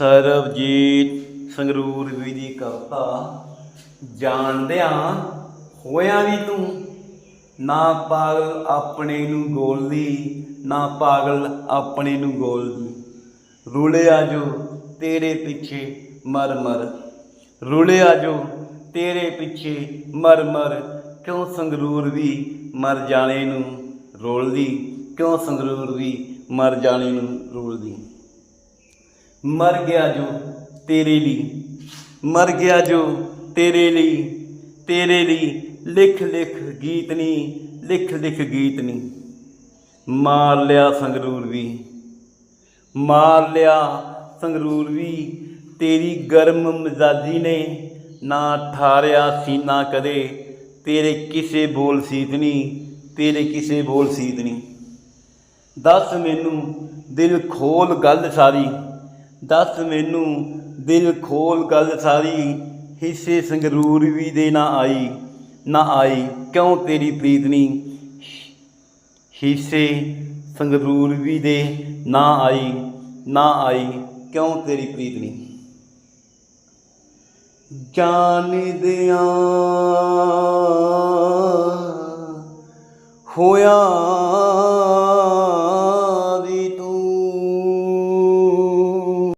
ਸਰਬਜੀਤ ਸੰਗਰੂਰ ਵੀ ਦੀ ਕਵਿਤਾ, ਜਾਣਦਿਆਂ ਹੋਇਆਂ ਵੀ ਤੂੰ ਨਾ ਪਾਗਲ ਆਪਣੇ ਨੂੰ ਗੋਲਦੀ, ਨਾ ਪਾਗਲ ਆਪਣੇ ਨੂੰ ਗੋਲਦੀ। ਰੁਲਿਆ ਜੋ ਤੇਰੇ ਪਿੱਛੇ ਮਰ ਮਰ, ਰੁਲਿਆ ਜੋ ਤੇਰੇ ਪਿੱਛੇ ਮਰ ਮਰ, ਕਿਉਂ ਸੰਗਰੂਰ ਵੀ ਮਰ ਜਾਣੇ ਨੂੰ ਰੋਲਦੀ, ਕਿਉਂ ਸੰਗਰੂਰ ਵੀ ਮਰ ਜਾਣੇ ਨੂੰ ਰੋਲਦੀ। ਮਰ ਗਿਆ ਜੋ ਤੇਰੇ ਲਈ। ਮਰ ਗਿਆ ਜੋ ਤੇਰੇ ਲਈ। ਤੇਰੇ ਲਈ ਲਿਖ ਲਿਖ ਗੀਤ ਨਹੀਂ ਲਿਖ ਲਿਖ ਗੀਤ ਨਹੀਂ ਮਾਰ ਲਿਆ ਸੰਗਰੂਰ ਵੀ। ਮਾਰ ਲਿਆ ਸੰਗਰੂਰ ਵੀ। ਤੇਰੀ ਗਰਮ ਮਜ਼ਾਜ਼ੀ ਨੇ ਨਾ ਠਾਰਿਆ ਸੀਨਾ ਕਦੇ। ਤੇਰੇ ਕਿਸੇ ਬੋਲ ਸੀਤਨੀ ਤੇਰੇ ਕਿਸੇ ਬੋਲ ਸੀਤਨੀ ਦੱਸ ਮੈਨੂੰ ਦਿਲ ਖੋਲ ਗੱਲ ਸਾਰੀ। ਦੱਸ ਮੈਨੂੰ, ਦਿਲ ਖੋਲ ਗੱਲ ਸਾਰੀ, ਹਿੱਸੇ ਸੰਗਰੂਰ ਵੀ ਦੇ ਨਾ ਆਈ ਨਾ ਆਈ, ਕਿਉਂ ਤੇਰੀ ਪ੍ਰੀਤ ਹਿੱਸੇ ਸੰਗਰੂਰ ਵੀ ਦੇ ਨਾ ਆਈ ਨਾ ਆਈ, ਕਿਉਂ ਤੇਰੀ ਪ੍ਰੀਤ ਜਾਣਦਿਆਂ ਹੋਇਆ